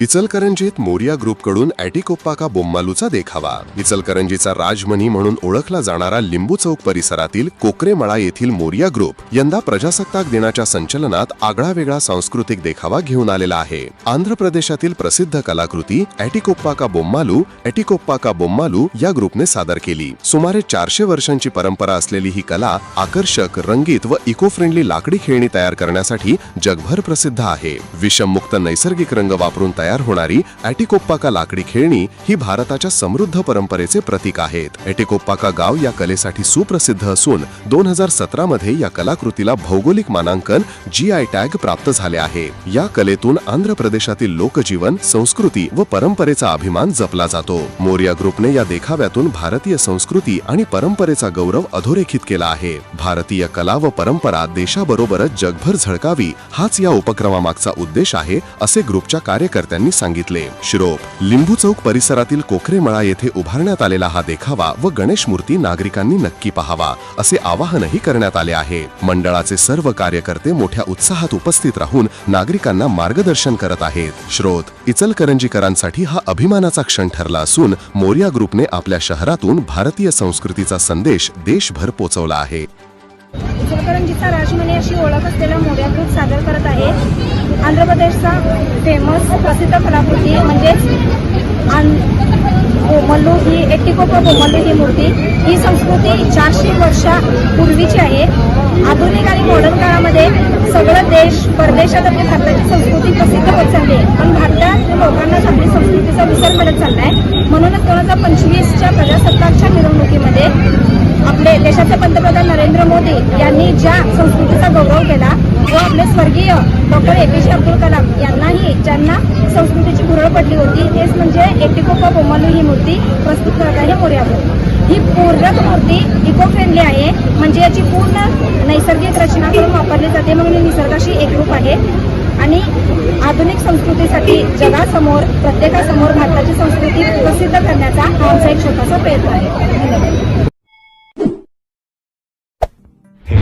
इचलकरंजीत मोरिया ग्रुपकडून ॲटिकोप्पाका बोम्मालूचा देखावा. इचलकरंजीचा राजमनी म्हणून ओळखला जाणारा लिंबू चौक परिसरातील कोकरेमळा येथील मोरिया ग्रुप यंदा प्रजासत्ताक दिनाच्या संचलनात आगळा वेगळा सांस्कृतिक देखावा घेऊन आलेला आहे. आंध्र प्रदेशातील प्रसिद्ध कलाकृती ॲटिकोप्पाका बोम्मालू ॲटिकोप्पाका बोम्मालू या ग्रुपने सादर केली. सुमारे चारशे वर्षांची परंपरा असलेली ही कला आकर्षक रंगीत व इको फ्रेंडली लाकडी खेळणी तयार करण्यासाठी जगभर प्रसिद्ध आहे. विषममुक्त नैसर्गिक रंग वापरून तयार होणारी ॲटिकोप्पाका लाकडी खेळणी ही भारताच्या समृद्ध परंपरेचे प्रतीक आहेत. ॲटिकोप्पाका गाव या कलेसाठी सुप्रसिद्ध असून दोन हजार सतरा मध्ये या कलाकृतीला भौगोलिक मानांकन जी आय टॅग प्राप्त झाले आहे. या कलेतून आंध्र प्रदेशातील लोकजीवन संस्कृती व परंपरेचा अभिमान जपला जातो. मोरिया ग्रुपने या देखाव्यातून भारतीय संस्कृती आणि परंपरेचा गौरव अधोरेखित केला आहे. भारतीय कला व परंपरा देशाबरोबरच जगभर झळकावी हाच या उपक्रमामागचा उद्देश आहे असे ग्रुपच्या कार्यकर्त्यांनी सांगितले. शिरोप लिंबू चौक परिसरातील कोकरेमळा येथे उभारण्यात आलेला हा देखावा व गणेश मूर्ती नागरिकांनी नक्की पहावा असे आवाहनही करण्यात आले आहे. मंडळाचे सर्व कार्यकर्ते मोठ्या उत्साहात उपस्थित राहून नागरिकांना मार्गदर्शन करत आहेत. श्रोत इचलकरंजीकरांसाठी हा अभिमानाचा क्षण ठरला असून मोर्या ग्रुपने आपल्या शहरातून भारतीय संस्कृतीचा संदेश देशभर पोहोचवला आहे. इचलकरंजीचा राजमणी अशी ओळख असलेला मोड्या ग्रुप सादर करत आहे. आंध्र प्रदेशचा फेमस प्रसिद्ध कलाकृती म्हणजेच बोमल्लू ही एट्टिकोपा बोमल्लू ही मूर्ती. ही संस्कृती चारशे वर्षापूर्वीची आहे. आधुनिक आणि मॉडर्न काळामध्ये सगळं देश परदेशात आपली भारताची संस्कृती प्रसिद्ध होत चालली आहे. पण भारतात लोकांना आपली संस्कृतीचा विसर पडत चाललाय. म्हणूनच दोन हजार पंचवीसच्या प्रजासत्ताकच्या मिरवणुकीमध्ये यांनी ज्या संस्कृतीचा गौरव केला व आपले स्वर्गीय डॉक्टर ए पी जे अब्दुल कलाम यांनाही ज्यांना संस्कृतीची भुरळ पडली होती तेच म्हणजे एटिकोपा बोमालू ही मूर्ती प्रस्तुत करत आहे मोर्यावर ही पूर्णक मूर्ती इको फ्रेंडली आहे म्हणजे याची पूर्ण नैसर्गिक रचना करून वापरली जाते म्हणून निसर्गाशी एकरूप आहे. आणि आधुनिक संस्कृतीसाठी जगासमोर प्रत्येकासमोर भारताची संस्कृती प्रसिद्ध करण्याचा हा आमचा एक छोटासा प्रयत्न आहे.